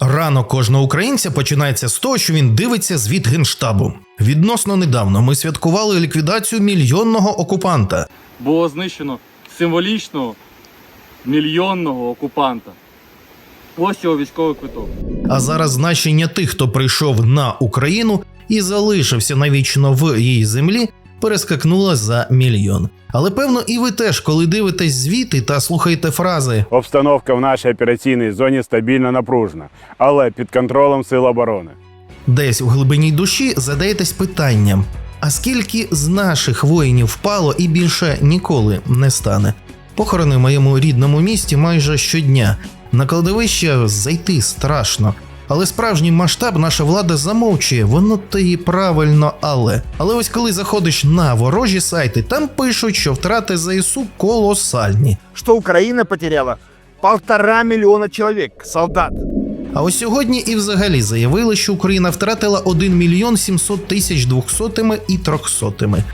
Ранок кожного українця починається з того, що він дивиться звіт генштабу. Відносно недавно ми святкували ліквідацію мільйонного окупанта. було знищено символічного мільйонного окупанта. Ось його військовий квиток. А зараз значення тих, хто прийшов на Україну і залишився навічно в її землі, перескакнуло за мільйон. Але певно, і ви теж, коли дивитесь звіти та слухаєте фрази Обстановка в нашій операційній зоні стабільно напружена, але під контролем сил оборони. десь в глибині душі задаєтесь питанням: а скільки з наших воїнів впало і більше ніколи не стане? Похорони в моєму рідному місті майже щодня. На кладовище зайти страшно. Але справжній масштаб наша влада замовчує, воно то і правильно, але. Але ось коли заходиш на ворожі сайти, там пишуть, що втрати ЗСУ колосальні. что Украина потеряла полтора миллиона человек, солдат. А ось сьогодні і взагалі заявили, що Україна втратила 1 мільйон 700 тисяч двохсотими і трьохсотими.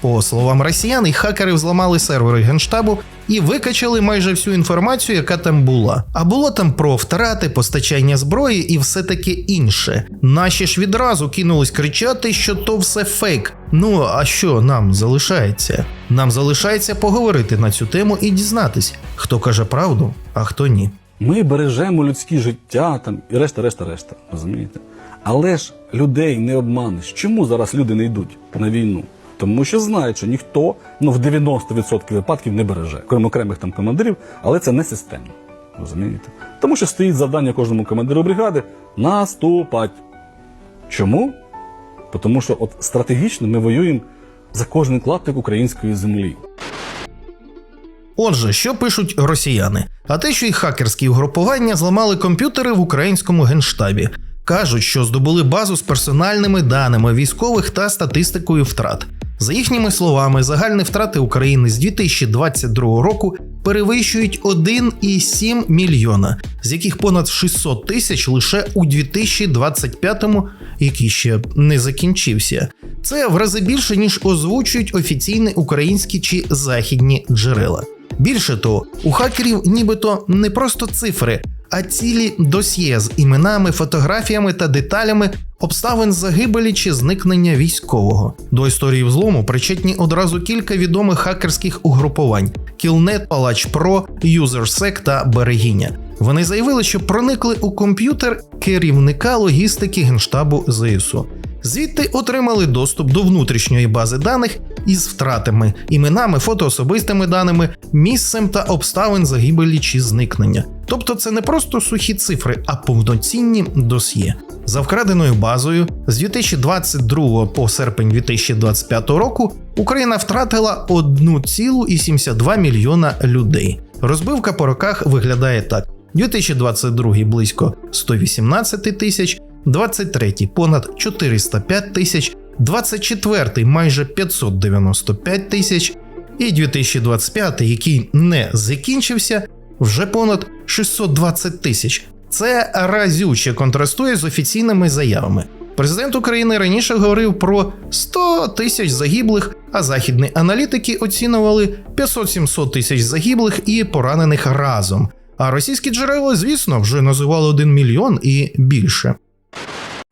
По словам росіян, і хакери взламали сервери генштабу і викачали майже всю інформацію, яка там була. А було там про втрати, постачання зброї і все таке інше. Наші ж відразу кинулись кричати, що то все фейк. Ну а що нам залишається? Нам залишається поговорити на цю тему і дізнатись, хто каже правду, а хто ні. Ми бережемо людські життя там і решта, решта, решта. Розумієте? Але ж людей не обманеш. Чому зараз люди не йдуть на війну? Тому що знають, що ніхто ну в 90% випадків не береже, крім окремих там командирів, але це не системно. Розумієте? Тому що стоїть завдання кожному командиру бригади наступати. Чому? Тому що от стратегічно ми воюємо за кожен клаптик української землі. Отже, що пишуть росіяни? А те, що і хакерські угрупування зламали комп'ютери в українському генштабі. Кажуть, що здобули базу з персональними даними військових та статистикою втрат. За їхніми словами, загальні втрати України з 2022 року перевищують 1,7 мільйона, з яких понад 600 тисяч лише у 2025-му, який ще не закінчився. Це в рази більше ніж озвучують офіційні українські чи західні джерела. Більше того, у хакерів нібито не просто цифри, а цілі досьє з іменами, фотографіями та деталями обставин загибелі чи зникнення військового. До історії взлому причетні одразу кілька відомих хакерських угрупувань: Killnet, Палач Pro, UserSec та Берегиня. Вони заявили, що проникли у комп'ютер керівника логістики генштабу ЗСУ. Звідти отримали доступ до внутрішньої бази даних із втратами, іменами, фотоособистими даними, місцем та обставин загибелі чи зникнення. Тобто це не просто сухі цифри, а повноцінні досьє. За вкраденою базою з 2022 по серпень 2025 року Україна втратила 1,72 мільйона людей. Розбивка по роках виглядає так: 2022 близько 118 тисяч, 23 понад 405 тисяч, 24 майже 595 тисяч, і 2025, який не закінчився, вже понад 620 тисяч. Це разюче контрастує з офіційними заявами. Президент України раніше говорив про 100 тисяч загиблих, а західні аналітики оцінювали 500-700 тисяч загиблих і поранених разом. А російські джерела, звісно, вже називали 1 мільйон і більше.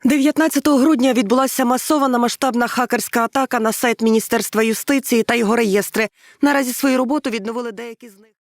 19 грудня відбулася масована масштабна хакерська атака на сайт Міністерства юстиції та його реєстри. Наразі свою роботу відновили деякі з них.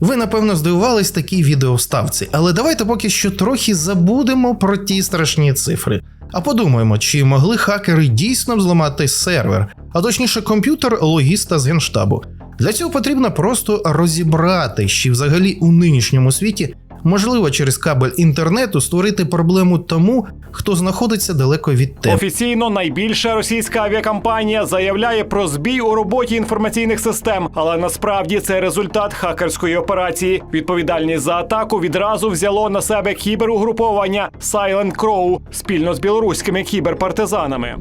Ви напевно здивувались такій відеоставці, але давайте поки що трохи забудемо про ті страшні цифри. А подумаємо, чи могли хакери дійсно взламати сервер, а точніше комп'ютер логіста з генштабу. Для цього потрібно просто розібрати, чи взагалі у нинішньому світі можливо через кабель інтернету створити проблему тому, хто знаходиться далеко від тебе. Офіційно найбільша російська авіакомпанія заявляє про збій у роботі інформаційних систем, але насправді це результат хакерської операції. Відповідальність за атаку відразу взяло на себе кіберугруповання Silent Crow спільно з білоруськими кіберпартизанами.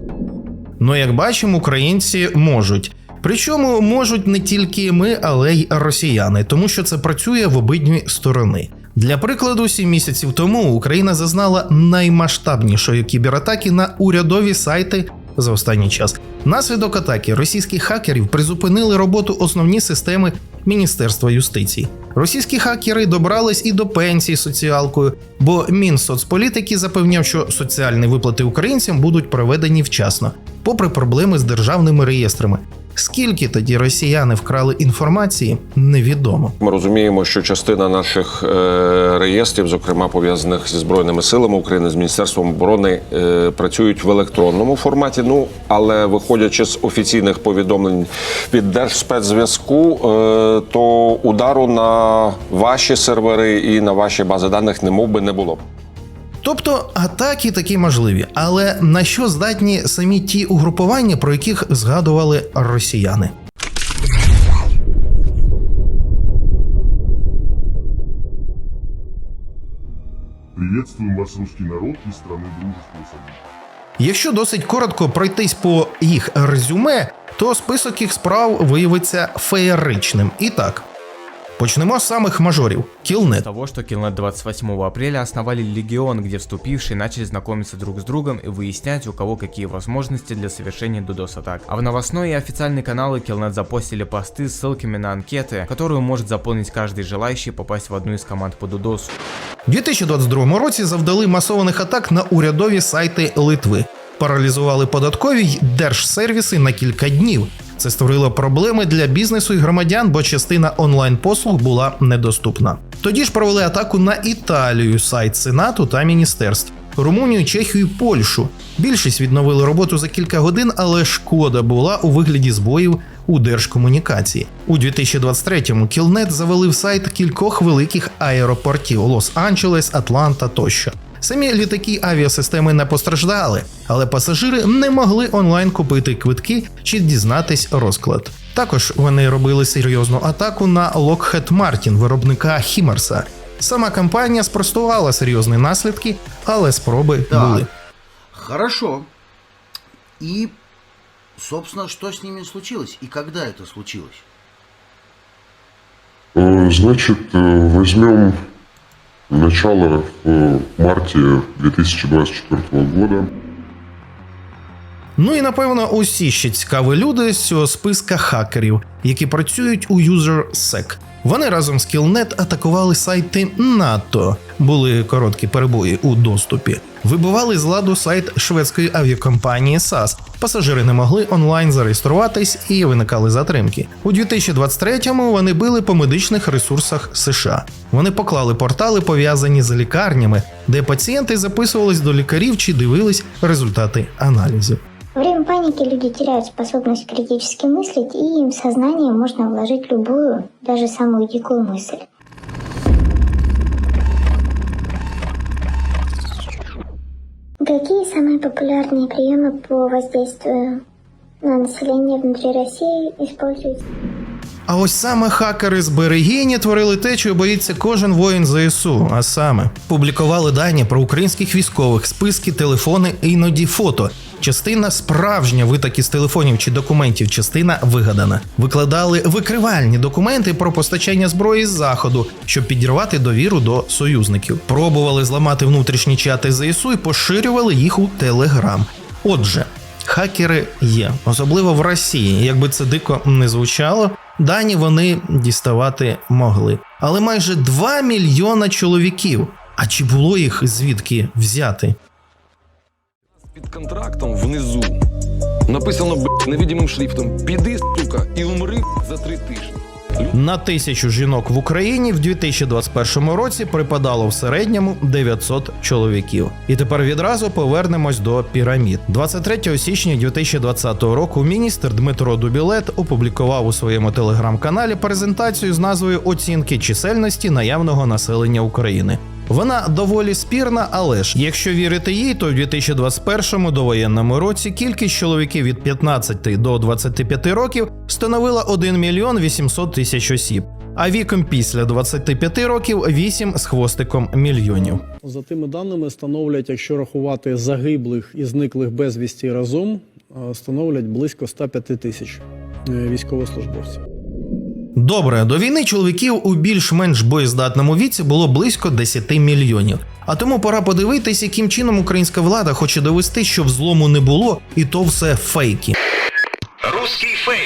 Ну, як бачимо, українці можуть. Причому можуть не тільки ми, але й росіяни, тому що це працює в обидві сторони. Для прикладу, сім місяців тому Україна зазнала наймасштабнішої кібератаки на урядові сайти за останній час. Наслідок атаки російських хакерів призупинили роботу основні системи Міністерства юстиції. Російські хакери добрались і до пенсії соціалкою, бо Мінсоцполітики запевняв, що соціальні виплати українцям будуть проведені вчасно, попри проблеми з державними реєстрами. Скільки тоді росіяни вкрали інформації, невідомо. Ми розуміємо, що частина наших е, реєстрів, зокрема пов'язаних зі збройними силами України з міністерством оборони, е, працюють в електронному форматі. Ну але виходячи з офіційних повідомлень від Держспецзв'язку, е, то удару на ваші сервери і на ваші бази даних не мов би не було. Тобто атаки такі можливі, але на що здатні самі ті угрупування, про яких згадували росіяни? Приветствуем вас, русский народ из страны дружества и союза. Якщо досить коротко пройтись по їх резюме, то список їх справ виявиться феєричним. І так. Почнемо з самих мажорів: С Кілнет. того, что Killnet 28 апреля основали Легион, где вступившие начали знакомиться друг с другом и выяснять, у кого какие возможности для совершения DDoS-атак. А в новостной и официальные каналы Killnet запостили посты с ссылками на анкеты, которую может заполнить каждый желающий попасть в одну из команд по DDoS. У 2022 році завдали масованих атак на урядові сайти Литви, паралізували податкові й держсервіси на кілька днів. Це створило проблеми для бізнесу і громадян, бо частина онлайн-послуг була недоступна. Тоді ж провели атаку на Італію, сайт Сенату та міністерств. Румунію, Чехію, і Польщу. Більшість відновили роботу за кілька годин, але шкода була у вигляді збоїв у держкомунікації. У 2023-му Кілнет завалив сайт кількох великих аеропортів Лос-Анджелес, Атланта тощо. Самі літаки й авіасистеми не постраждали, але пасажири не могли онлайн купити квитки чи дізнатись розклад. Також вони робили серйозну атаку на Lockheed Martin, виробника Хімерса. Сама компанія спростувала серйозні наслідки, але спроби Так. були. Хорошо. И, собственно, что с ними случилось и когда это случилось? Э, Значит, э, возьмем начало в марте 2024 года. Ну і напевно усі ще цікаві люди з цього списка хакерів, які працюють у UserSec. Вони разом з Killnet атакували сайти НАТО, були короткі перебої у доступі. Вибивали з ладу сайт шведської авіакомпанії SAS. Пасажири не могли онлайн зареєструватись і виникали затримки. У 2023-му вони били по медичних ресурсах США. Вони поклали портали, пов'язані з лікарнями, де пацієнти записувались до лікарів чи дивились результати аналізів. Во время паники люди теряют способность критически мыслить, и им в сознание можно вложить любую, даже самую дикую мысль. Какие самые популярные приемы по воздействию на население внутри России используются? А ось саме хакери з Берегині творили те, чого боїться кожен воїн ЗСУ. А саме публікували дані про українських військових, списки, телефони, іноді фото. Частина справжня витаки з телефонів чи документів, частина вигадана. Викладали викривальні документи про постачання зброї з заходу, щоб підірвати довіру до союзників. Пробували зламати внутрішні чати ЗСУ і поширювали їх у Телеграм. Отже, Хакери є, особливо в Росії. Якби це дико не звучало, дані вони діставати могли. Але майже 2 мільйона чоловіків. А чи було їх звідки взяти? Під контрактом внизу написано б невидимим шрифтом Піди, сука, і умри за три тижні. На тисячу жінок в Україні в 2021 році припадало в середньому 900 чоловіків. І тепер відразу повернемось до пірамід. 23 січня 2020 року міністр Дмитро Дубілет опублікував у своєму телеграм-каналі презентацію з назвою Оцінки чисельності наявного населення України. Вона доволі спірна, але ж якщо вірити їй, то в 2021 довоєнному році кількість чоловіків від 15 до 25 років становила 1 мільйон 800 тисяч осіб, а віком після 25 років 8 з хвостиком мільйонів. За тими даними становлять, якщо рахувати загиблих і зниклих безвісті разом, становлять близько 105 тисяч е, військовослужбовців. Добре, до війни чоловіків у більш-менш боєздатному віці було близько 10 мільйонів. А тому пора подивитись, яким чином українська влада хоче довести, що взлому не було, і то все фейки. Руський фейк.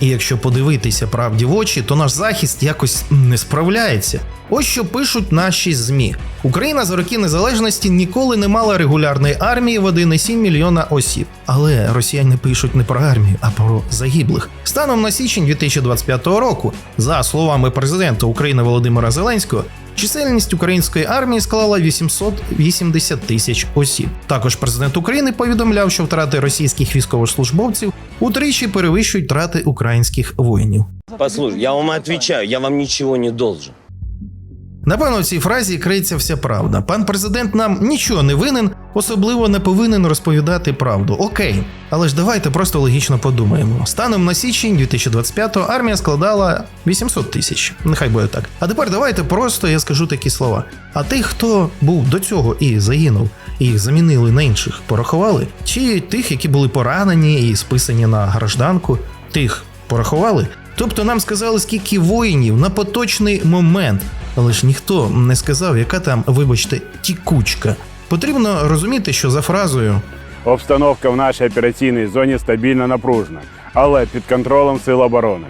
І якщо подивитися правді в очі, то наш захист якось не справляється. Ось що пишуть наші ЗМІ. Україна за роки незалежності ніколи не мала регулярної армії в 1,7 мільйона осіб. Але росіяни пишуть не про армію, а про загиблих. Станом на січень 2025 року, за словами президента України Володимира Зеленського, чисельність української армії склала 880 тисяч осіб. Також президент України повідомляв, що втрати російських військовослужбовців утричі перевищують втрати українських воїнів. Послушай, я вам відповідаю, я вам нічого не должен. Напевно, в цій фразі криється вся правда. Пан президент нам нічого не винен, особливо не повинен розповідати правду. Окей, але ж давайте просто логічно подумаємо. Станом на січень 2025-го армія складала 800 тисяч. Нехай буде так. А тепер давайте просто я скажу такі слова. А тих, хто був до цього і загинув, і їх замінили на інших, порахували? Чи тих, які були поранені і списані на гражданку, тих порахували? Тобто нам сказали, скільки воїнів на поточний момент, але ж ніхто не сказав, яка там, вибачте, тікучка. Потрібно розуміти, що за фразою Обстановка в нашій операційній зоні стабільно напружена, але під контролем сил оборони.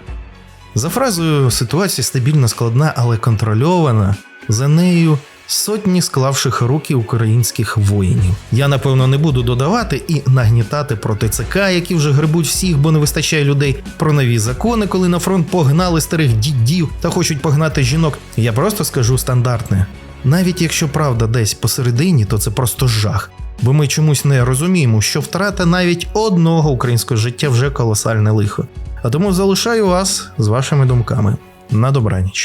За фразою ситуація стабільно складна, але контрольована. За нею сотні склавших руки українських воїнів. Я напевно не буду додавати і нагнітати про ТЦК, які вже грибуть всіх, бо не вистачає людей, про нові закони, коли на фронт погнали старих дідів та хочуть погнати жінок. Я просто скажу стандартне. Навіть якщо правда десь посередині, то це просто жах. Бо ми чомусь не розуміємо, що втрата навіть одного українського життя вже колосальне лихо. А тому залишаю вас з вашими думками. На добраніч.